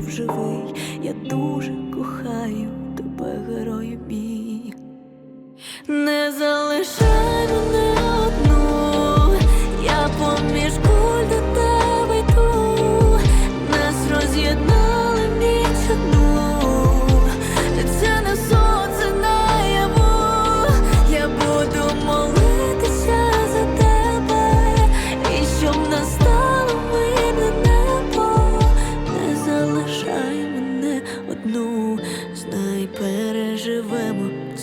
прийшов живий. Я дуже кохаю тебе, герою мій. Не залишай мене одну, я поміж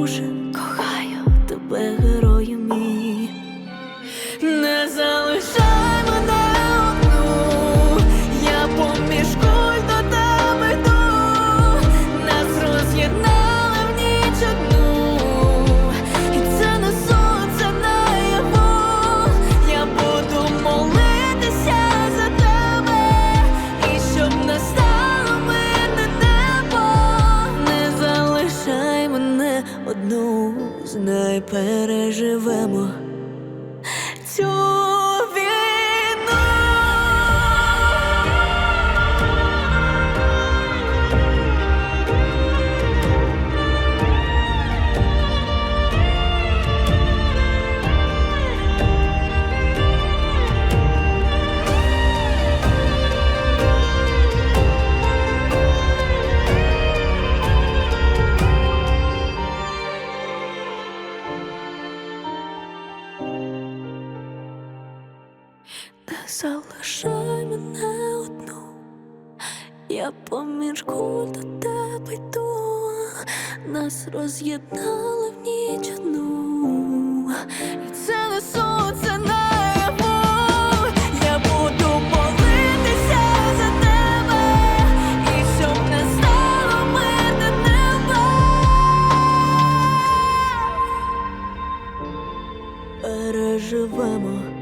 Я дуже кохаю тебе, герою мій. Не залишай переживемо. Цю не залишай мене одну, я помірку до тебе йду, нас роз'єднали в ніч одну. І це не сон, це наяву, я буду молитися за тебе, і щоб стало мирне. Переживемо.